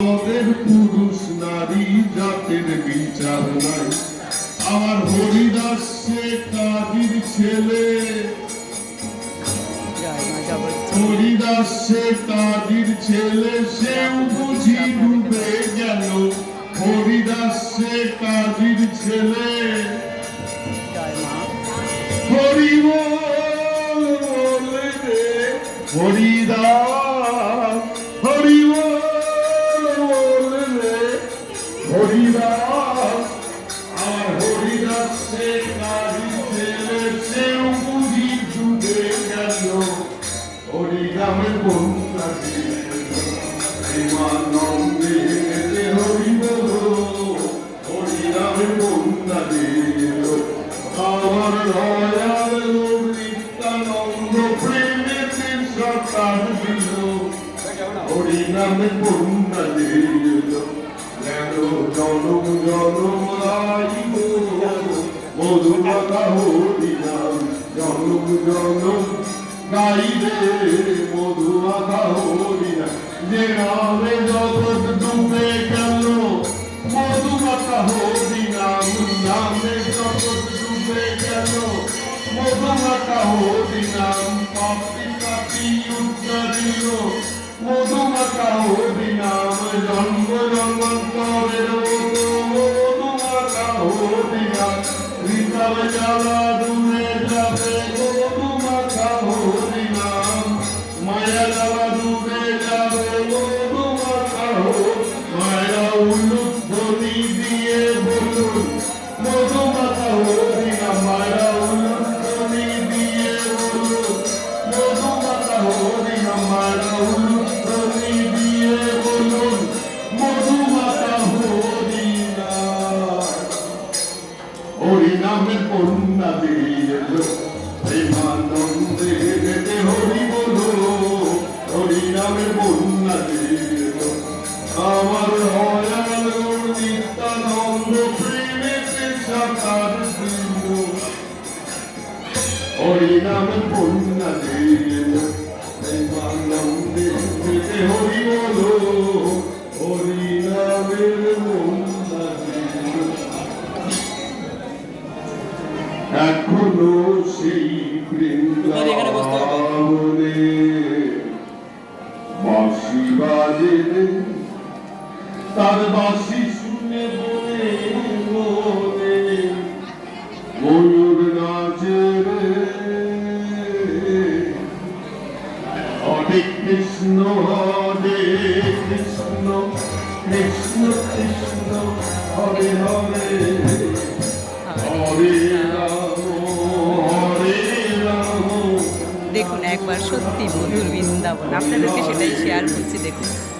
আমাদের পুরুষ নারী, জাতের বিচার নাই। আমার হরিদাস সে কাজীর ছেলে। হরিদাস সে ছেলে, সেও বুঝি ডুবে গেল। হরিদাস সে কাজীর ছেলে। হরি হরিদাস হরিদাস আর হরিদাস সে কাজী ছেলে সেও বুঝি ডুবে গেল হরিরামের বন্ধা প্রেমানন্দে হরি বল হরিরামের বন্ধা দিল আমার দয়াল নিত্যানন্দ প্রেমেতে সরকার দিল হরি নামে মধুমাতা হরি নাম জনম জনম গাইবে মধুমাতা হরি নাম যে নামে জগৎ ডুবে গেল মধুমাতা হরি নাম জগৎ ডুবে গেল মধুমাতা হরি নাম পাপি পাপি উদ্ধরিল মধুমাতা হরি নাম জন্ম জন্মান্তরের মতো মধুমাতা হরি নাম হৃদয় দেখুন একবার সত্যি মধুর বৃন্দাবন। আপনাদেরকে সেটাই শেয়ার করছি দেখুন।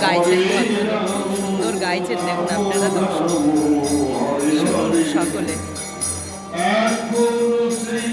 গাইছেন ভদ্রলোক সুন্দর গাইছেন দেখুন আপনারা দর্শক। শুনুন সকলে। এখনও সেই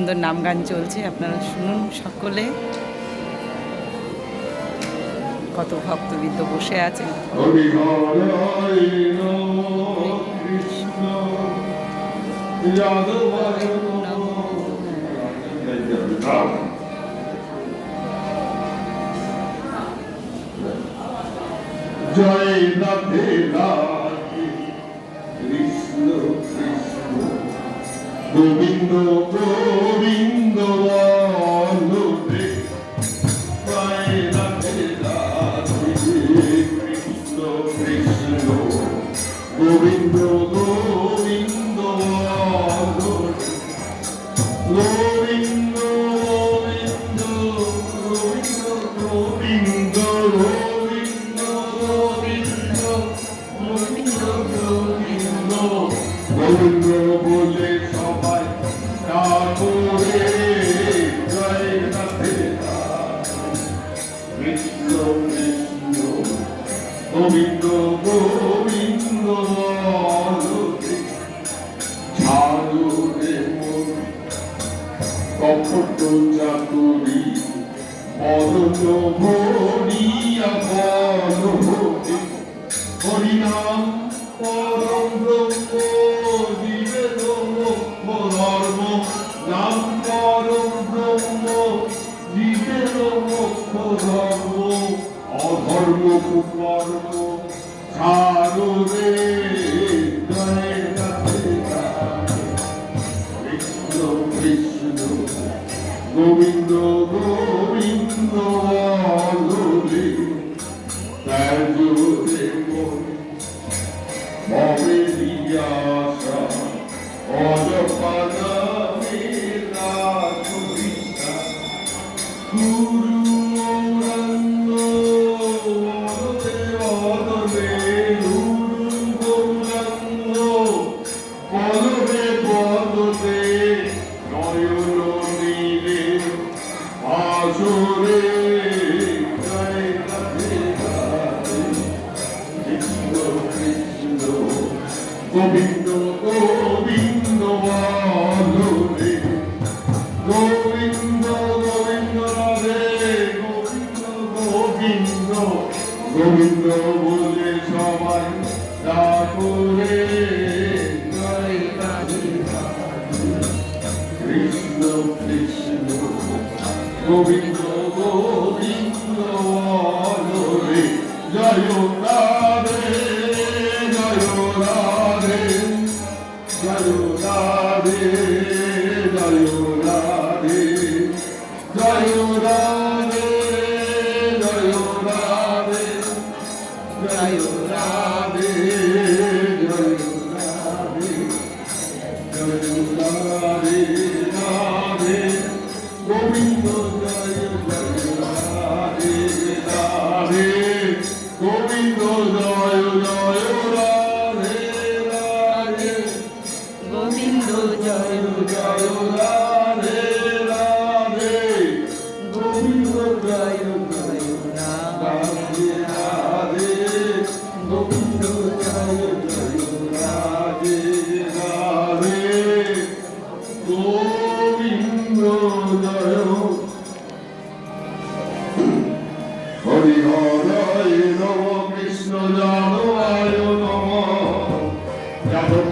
সুন্দর নাম গান চলছে আপনারা শুনুন সকলে। কত ভক্তবৃন্দ বসে আছেন। জয় রাধে no. কপট চাতুরি পদত ভরিয়া পদ ভরি হরিনাম পরম নাম পরম ব্রহ্ম ধর্ম অধর্ম কুকর্ম সারো রে। গোবিন্দ গোবিন্দ তার Hare Já foi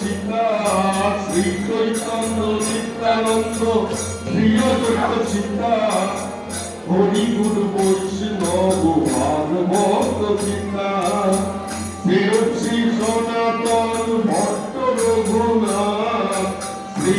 Sita, Shri Chaitanya Nityananda, প্রিয় জৈত সীতা হরি গুরু বৈষ্ণব, ভাগবত সীতা শ্রী সনাতন ভক্ত রঘুনাথ, শ্রী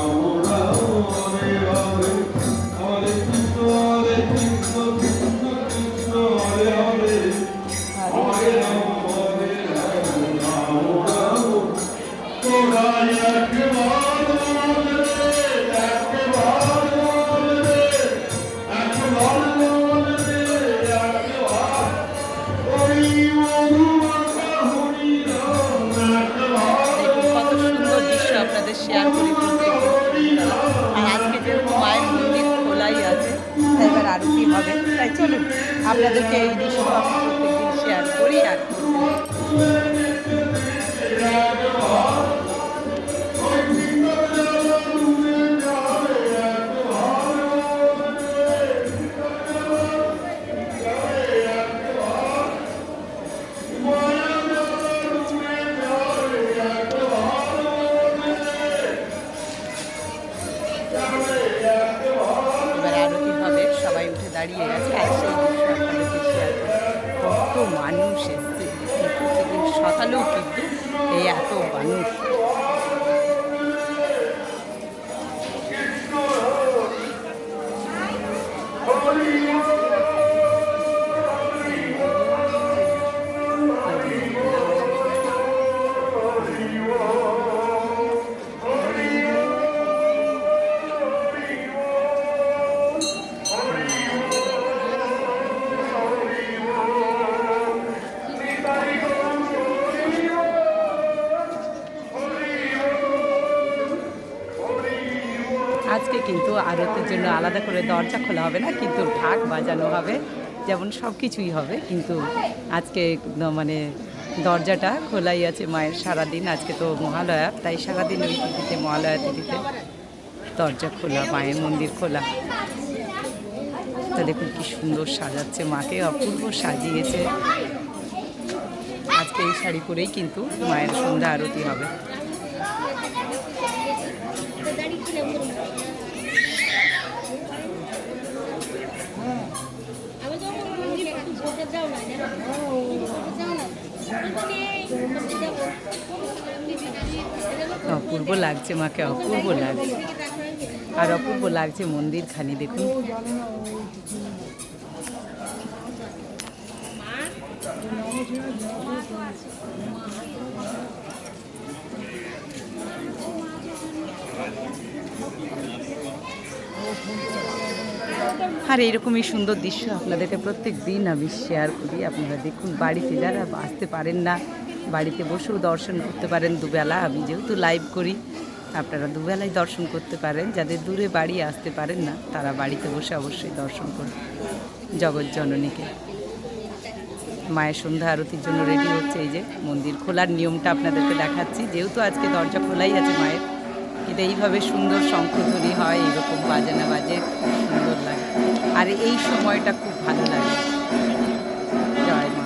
আলাদা করে দরজা খোলা হবে না, কিন্তু ঢাক বাজানো হবে। যেমন সব কিছুই হবে, কিন্তু আজকে মানে দরজাটা খোলাই আছে মায়ের সারাদিন। আজকে তো মহালয়া, তাই সারাদিন ওই তিথিতে, মহালয়া তিথিতে দরজা খোলা, মায়ের মন্দির খোলা। তা দেখুন কি সুন্দর সাজাচ্ছে মাকে, অপূর্ব সাজিয়েছে। আজকে এই শাড়ি পরেই কিন্তু মায়ের সন্ধ্যা আরতি হবে। অপূর্ব লাগছে মাকে অপূর্ব লাগছে আর অপূর্ব লাগছে মন্দির মন্দিরখানি দেখুন Thank you. আর এইরকমই সুন্দর দৃশ্য আপনাদেরকে প্রত্যেক দিন আমি শেয়ার করি। আপনারা দেখুন, বাড়িতে যারা আসতে পারেন না, বাড়িতে বসেও দর্শন করতে পারেন দুবেলা। আমি যেহেতু লাইভ করি, আপনারা দুবেলায় দর্শন করতে পারেন। যাদের দূরে বাড়ি আসতে পারেন না, তারা বাড়িতে বসে অবশ্যই দর্শন করুন জগৎ জননীকে। মায়ের সন্ধ্যা আরতির জন্য রেডি হচ্ছে এই যে মন্দির খোলার নিয়মটা আপনাদেরকে দেখাচ্ছি। যেহেতু আজকে দরজা খোলাই আছে মায়ের কিন্তু এইভাবে সুন্দর শঙ্খধ্বনি হয়, এরকম বাজানা বাজে খুব সুন্দর লাগে। আর এই সময়টা খুব ভালো লাগে। জয় মা।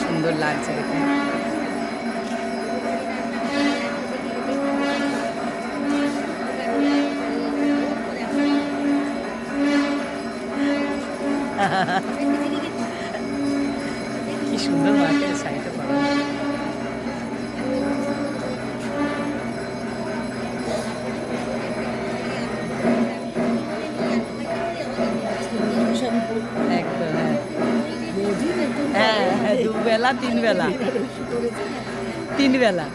সুন্দর লাগছে দেখুন হ্যাঁ হ্যাঁ দুবেলা তিন বেলা তিন বেলা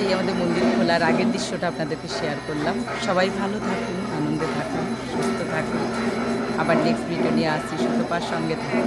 এই আমাদের মন্দির খোলার আগের দৃশ্যটা আপনাদেরকে শেয়ার করলাম। সবাই ভালো থাকুন, আনন্দে থাকুন, সুস্থ থাকুন। আবার নেক্সট ভিডিও নিয়ে আসছি, সুতপার সঙ্গে থাকুন।